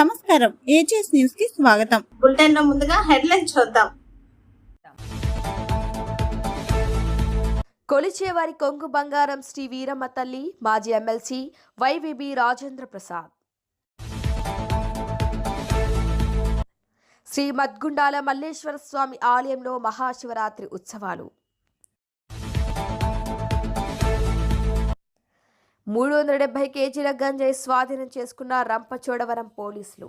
నమస్కారం. ఏజెస్ న్యూస్కి స్వాగతం. బులెటిన్లో ముందుగా హెడ్లైన్ చూద్దాం. కొలిచేవారి కొంగు బంగారం శ్రీ వీరమ్మ తల్లి మాజీ ఎమ్మెల్సీ వైవిబి రాజేంద్ర ప్రసాద్. శ్రీ మద్గుండాల మల్లేశ్వర స్వామి ఆలయంలో మహాశివరాత్రి ఉత్సవాలు. మూడు వందల డెబ్బై కేజీల గంజాయి స్వాధీనం చేసుకున్న రంపచోడవరం పోలీసులు.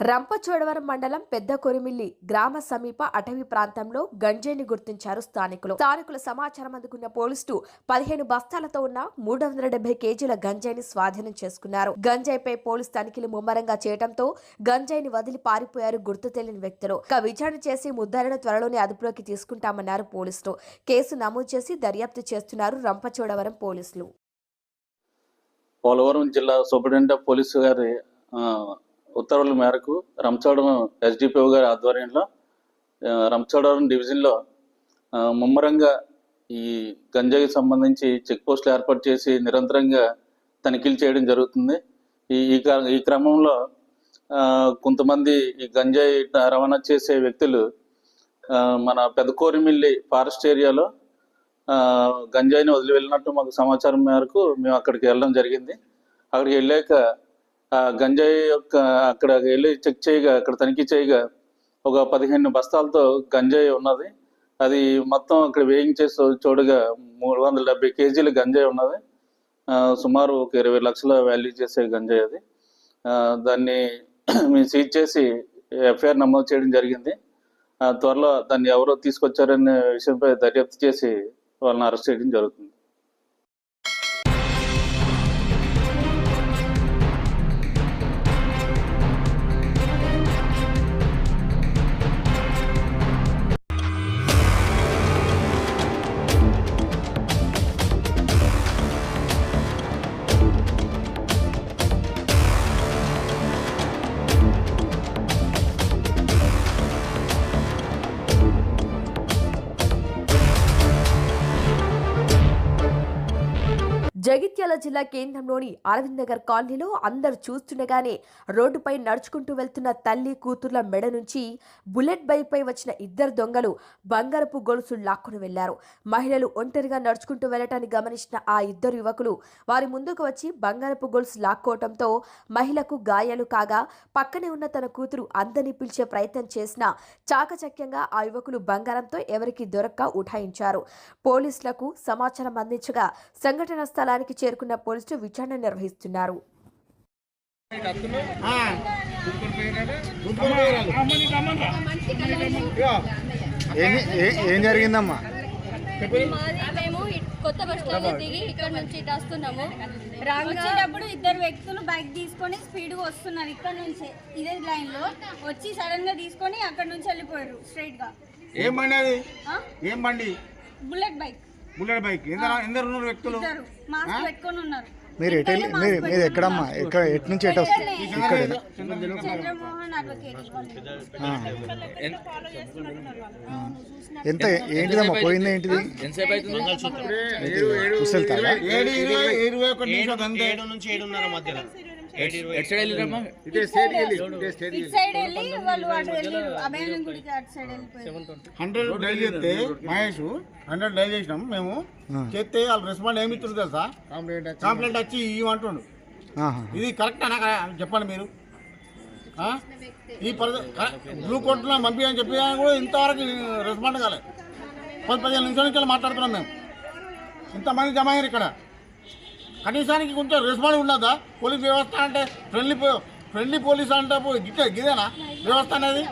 రంపచోడవరం మండలం పెద్ద కొరిమిల్లి గ్రామ సమీప అటవీ ప్రాంతంలో గంజాయిని గుర్తించారు స్థానికులు. స్థానికుల సమాచారం అందుకున్న పోలీసులు పదిహేను బస్తాలతో ఉన్న మూడు వందల డెబ్బై కేజీల గంజాయిని స్వాధీనం చేసుకున్నారు. గంజాయిపై పోలీసు తనిఖీలు ముమ్మరంగా చేయడంతో గంజాయిని వదిలి పారిపోయారు గుర్తు తెలియని వ్యక్తులు. ఇక విచారణ చేసి ముద్దాయిలను త్వరలోనే అదుపులోకి తీసుకుంటామన్నారు పోలీసులు. కేసు నమోదు చేసి దర్యాప్తు చేస్తున్నారు రంపచోడవరం పోలీసులు. పోలవరం జిల్లా సూపరింటెండెంట్ ఆఫ్ పోలీసు గారి ఉత్తర్వుల మేరకు రంచోడవరం ఎస్డిపిఓ గారి ఆధ్వర్యంలో రంచోడవరం డివిజన్లో ముమ్మరంగా ఈ గంజాయికి సంబంధించి చెక్ పోస్టులు ఏర్పాటు చేసి నిరంతరంగా తనిఖీలు చేయడం జరుగుతుంది. ఈ ఈ ఈ క్రమంలో కొంతమంది ఈ గంజాయి రవాణా చేసే వ్యక్తులు మన మన పెదకోరిమిల్లి ఫారెస్ట్ ఏరియాలో గంజాయిని వదిలి వెళ్ళినట్టు మాకు సమాచారం మేరకు మేము అక్కడికి వెళ్ళడం జరిగింది. అక్కడికి వెళ్ళాక ఆ గంజాయి యొక్క అక్కడ వెళ్ళి చెక్ చేయగా అక్కడ తనిఖీ చేయగా ఒక పదిహేను బస్తాలతో గంజాయి ఉన్నది. అది మొత్తం అక్కడ వేయించేసి చూడగా మూడు వందల డెబ్బై కేజీల గంజాయి ఉన్నది. సుమారు ఒక ఇరవై లక్షల వాల్యూ చేసే గంజాయి అది. దాన్ని మేము సీజ్ చేసి ఎఫ్ఐఆర్ నమోదు చేయడం జరిగింది. ఆ, త్వరలో దాన్ని ఎవరో తీసుకొచ్చారనే విషయంపై దర్యాప్తు చేసి వాళ్ళని అరెస్ట్ చేయడం జరుగుతుంది. జగిత్యాల జిల్లా కేంద్రంలోని అరవింద్ నగర్ కాలనీలో అందరు చూస్తుండగానే రోడ్డుపై నడుచుకుంటూ వెళ్తున్న తల్లి కూతుర్ల మెడ నుంచి బుల్లెట్ బైక్పై వచ్చిన ఇద్దరు దొంగలు బంగారపు గొలుసు లాక్కుని వెళ్ళారు. మహిళలు ఒంటరిగా నడుచుకుంటూ వెళ్ళటాన్ని గమనించిన ఆ ఇద్దరు యువకులు వారి ముందుకు వచ్చి బంగారపు గొలుసు లాక్కోవటంతో మహిళకు గాయాలు కాగా పక్కనే ఉన్న తన కూతురు అందరినీ పిలిచే ప్రయత్నం చేసిన చాకచక్యంగా ఆ యువకులు బంగారంతో ఎవరికి దొరక్క ఉఠాయించారు. పోలీసులకు సమాచారం అందించగా సంఘటన స్థలానికి చేరు చేరుకున్న పోలీసులు విచారణ నిర్వహిస్తున్నారు. ఏం జరిగిందమ్మా? మాది మేము కొత్త బస్ స్టాండ్ దిగి ఇక్కడ నుంచి ఇటు వస్తున్నాము. వచ్చేటప్పుడు ఇద్దరు వ్యక్తులు బైక్ తీసుకొని స్పీడ్గా వస్తున్నారు ఇక్కడ నుంచి ఇదే లైన్లో వచ్చి సడన్గా తీసుకొని అక్కడ నుంచి వెళ్ళిపోయారు స్ట్రైట్గా ఏం బండి? ఏం బండి? Bullet bike. Bullet bike. ఎందరు ఎందరు ఉన్నారు వ్యక్తులు? ఇద్దరు. మాస్క్ పెట్టుకొని ఉన్నారు. మీరు ఎటు మీరు మీరు ఎక్కడమ్మా? ఎక్కడ ఎటు నుంచి ఎటు వస్తుంది ఇక్కడ ఎంత ఏంటిదమ్మా? పోయింది ఏంటిది? ఉసలుతారా ఏడు ఇరవై ఇరవై ఒకటి నుంచి ఏడున్నర మధ్యలో. ఇదే స్టేట్ వెళ్ళి ఇదే స్టేట్ ఇటు సైడ్ వెళ్ళి. వాళ్ళు అటు వెళ్ళి అభయానంద గుడికి అటు సైడ్ వెళ్ళిపోయారు. హండ్రెడ్ డైల్ చేస్తే మహేష్ హండ్రెడ్ డైల్ చేసినాం మేము. చేస్తే వాళ్ళు రెస్పాండ్ ఏమి ఇస్తారు తెలుసా? కంప్లైంట్ వచ్చి. ఇవ్వంటుండు. ఇది కరెక్ట్ అనా? చెప్పండి మీరు. ఆ? ఈ పరి బ్లూ కోట్లో పంపించని చెప్పి కూడా ఇంతవరకు రెస్పాండ్ కాలే. పది పదిహేను నిమిషాల నుంచి మాట్లాడుతున్నాం మేము. ఇంతమంది జమ అయ్యారు ఇక్కడ. కనీసానికి కొంచెం రెస్పాండ్ ఉండదా? పోలీస్ వ్యవస్థ అంటే ఫ్రెండ్లీ ఫ్రెండ్లీ పోలీస్ అంటే గిట్టే గిదేనా? వ్యవస్థ అనేది?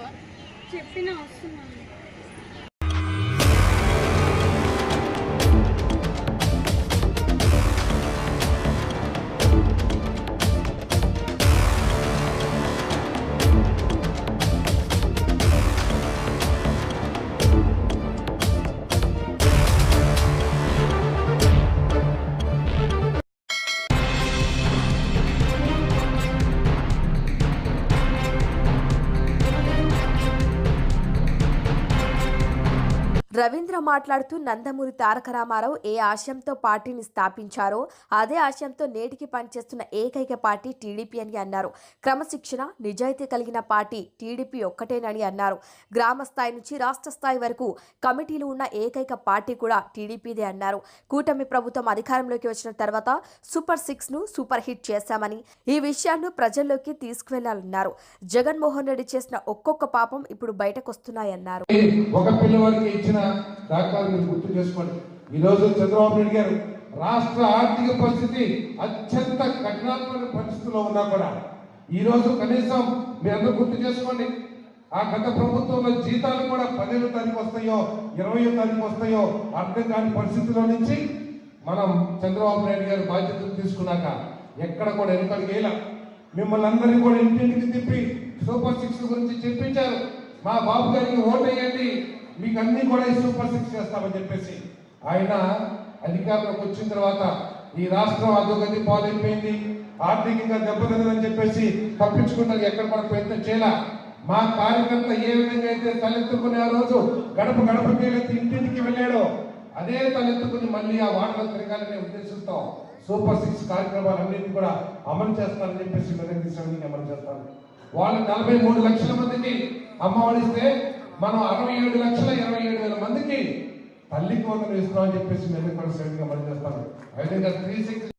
Rabin వస్తున్నాను మాట్లాడుతూ నందమూరి తారక రామారావు ఏ ఆశయంతో పార్టీని స్థాపించారో అదే ఆశయంతో నేటికి పనిచేస్తున్న ఏకైక పార్టీ టీడీపీ అని అన్నారు. క్రమశిక్షణ నిజాయితీ కలిగిన పార్టీ టీడీపీ ఒక్కటేనని అన్నారు. గ్రామ స్థాయి నుంచి రాష్ట్ర స్థాయి వరకు కమిటీలు ఉన్న ఏకైక పార్టీ కూడా టీడీపీదే అన్నారు. కూటమి ప్రభుత్వం అధికారంలోకి వచ్చిన తర్వాత సూపర్ సిక్స్ను సూపర్ హిట్ చేశామని ఈ విషయాన్ని ప్రజల్లోకి తీసుకువెళ్ళాలన్నారు. జగన్మోహన్ రెడ్డి చేసిన ఒక్కొక్క పాపం ఇప్పుడు బయటకొస్తున్నాయన్నారు. ఒక పిల్లవాడికి ఇచ్చిన దాఖలాలు మీరు గుర్తు చేసుకోండి. ఈరోజు చంద్రబాబు నాయుడు గారు రాష్ట్ర ఆర్థిక పరిస్థితి అత్యంత కఠినాత్మక పరిస్థితుల్లో ఉన్నా కూడా ఈరోజు కనీసం మీరందరూ గుర్తు చేసుకోండి. ఆ గత ప్రభుత్వంలో జీతాలు కూడా పదిహేను తారీఖు వస్తాయో ఇరవై తారీఖు వస్తాయో అర్థం కాని పరిస్థితిలో నుంచి మనం చంద్రబాబు నాయుడు గారు బాధ్యతలు తీసుకున్నాక ఎక్కడ కూడా ఎన్నికలు వేయాల మిమ్మల్ని అందరినీ కూడా ఇంటింటికి తిప్పి సూపర్ సిక్స్ గురించి చెప్పించారు. మా బాబు గారికి ఓటేయండి. మీకు అన్ని కూడా సూపర్ సిక్స్ చేస్తామని చెప్పేసి ఆయన అధికారంలోకి వచ్చిన తర్వాత ఈ రాష్ట్రం అధోగతి పాలైపోయింది ఆర్థికంగా దెబ్బతిందని చెప్పేసి తప్పించుకుంటారు ఎక్కడ మనం ప్రయత్నం చేయాల. మా కార్యకర్త ఏ విధంగా అయితే తలెత్తుకునే ఆ రోజు గడప గడపకి వెళ్ళి ఇంటింటికి వెళ్ళాడో అదే తలెత్తుకుని మళ్ళీ ఆ వాటలో తిరగాలనే ఉద్దేశంతో సూపర్ సిక్స్ కార్యక్రమాలన్నింటినీ కూడా అమలు చేస్తానని చెప్పేసి మెదక్ అమలు చేస్తాను వాళ్ళు నలభై మూడు లక్షల మందికి అమ్మఒడిస్తే మనం అరవై ఏడు లక్షల ఇరవై ఏడు వేల మందికి తల్లికి వందలు ఇస్తున్నామని చెప్పేసి మేము కూడా శ్రేణిగా అమలు I think three six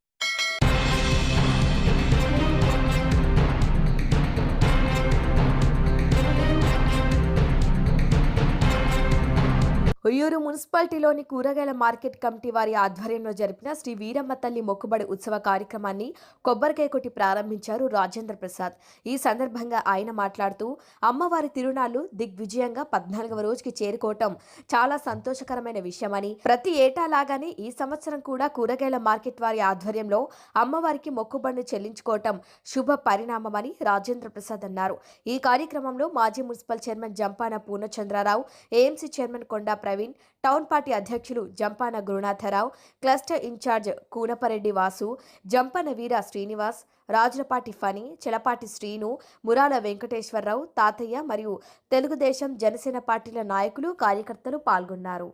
Uyyuru మున్సిపాలిటీలోని కూరగాయల మార్కెట్ కమిటీ వారి ఆధ్వర్యంలో జరిపిన శ్రీ వీరమ్మ తల్లి మొక్కుబడి ఉత్సవ కార్యక్రమాన్ని కొబ్బరికాయ కొట్టి ప్రారంభించారు రాజేంద్ర ప్రసాద్. ఈ సందర్భంగా ఆయన మాట్లాడుతూ అమ్మవారి తిరునాళ్ళు దిగ్విజయంగా పద్నాలుగవ రోజుకి చేరుకోవటం చాలా సంతోషకరమైన విషయమని ప్రతి ఏటా లాగానే ఈ సంవత్సరం కూడా కూరగాయల మార్కెట్ వారి ఆధ్వర్యంలో అమ్మవారికి మొక్కుబడిని చెల్లించుకోవటం శుభ పరిణామమని రాజేంద్ర ప్రసాద్ అన్నారు. ఈ కార్యక్రమంలో మాజీ municipal chairman Jampana Purnachandrarao AMC chairman Konda Praveen town party అధ్యక్షులు జంపాన గురునాథరావు క్లస్టర్ ఇన్ఛార్జ్ కూనపరెడ్డి వాసు జంపన వీర శ్రీనివాస్ రాజులపాటి ఫణి చెలపాటి శ్రీను మురాల వెంకటేశ్వరరావు తాతయ్య మరియు తెలుగుదేశం జనసేన పార్టీల నాయకులు కార్యకర్తలు పాల్గొన్నారు.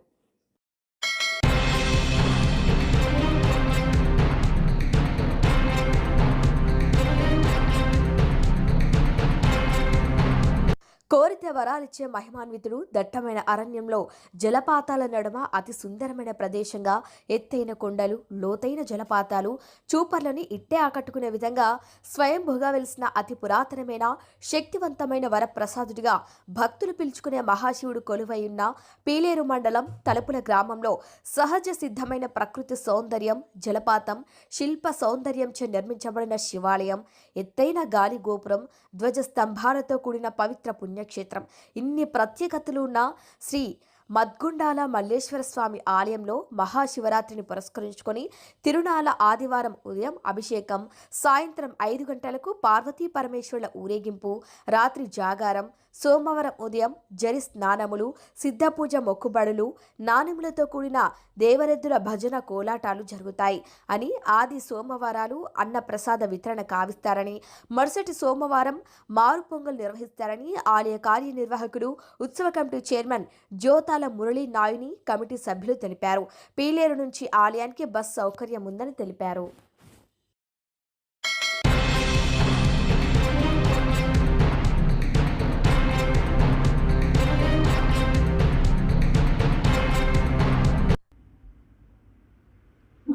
కోరితే వరాలిచ్చే మహిమాన్వితుడు దట్టమైన అరణ్యంలో జలపాతాల నడుమ అతి సుందరమైన ప్రదేశంగా ఎత్తైన కొండలు లోతైన జలపాతాలు చూపర్లని ఇట్టే ఆకట్టుకునే విధంగా స్వయంభుగా వెలిసిన అతి పురాతనమైన శక్తివంతమైన వరప్రసాదుడిగా భక్తులు పిలుచుకునే మహాశివుడు కొలువై ఉన్న పీలేరు మండలం తలుపుల గ్రామంలో సహజ సిద్ధమైన ప్రకృతి సౌందర్యం జలపాతం శిల్ప సౌందర్యంచే నిర్మించబడిన శివాలయం ఎత్తైన గాలి గోపురం ధ్వజ స్తంభాలతో కూడిన పవిత్ర పుణ్యక్షేత్రం. ఇన్ని ప్రత్యేకతలు ఉన్న శ్రీ మద్గుండాల మల్లేశ్వర స్వామి ఆలయంలో మహాశివరాత్రిని పురస్కరించుకొని తిరునాల ఆదివారం ఉదయం అభిషేకం సాయంత్రం ఐదు గంటలకు పార్వతీ పరమేశ్వరుల ఊరేగింపు రాత్రి జాగారం సోమవారం ఉదయం జరి స్నానములు సిద్ధపూజ మొక్కుబడులు నాణ్యములతో కూడిన దేవరెద్దుల భజన కోలాటాలు జరుగుతాయి అని ఆది సోమవారాలు అన్న ప్రసాద వితరణ కావిస్తారని మరుసటి సోమవారం మారు పొంగల్ నిర్వహిస్తారని ఆలయ కార్యనిర్వాహకుడు ఉత్సవ committee chairman Jyothala Murali Nayuni committee సభ్యులు తెలిపారు. పీలేరు నుంచి ఆలయానికి బస్ సౌకర్యం ఉందని తెలిపారు.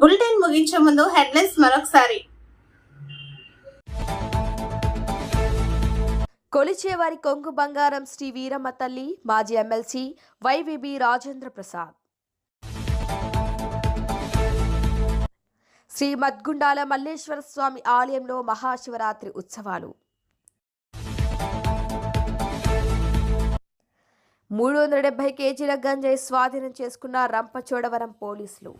బులెటిన్ ముగించే ముందు హెడ్లైన్స్ మరొకసారి. కొలిచేవారి కొంగు బంగారం శ్రీ వీరమ్మ తల్లి మాజీ ఎమ్మెల్సీ వైవిబి రాజేంద్ర ప్రసాద్. శ్రీ మద్గుండాల మల్లేశ్వర స్వామి ఆలయంలో మహాశివరాత్రి ఉత్సవాలు. మూడు వందల డెబ్బై కేజీల గంజాయి స్వాధీనం చేసుకున్న రంపచోడవరం పోలీసులు.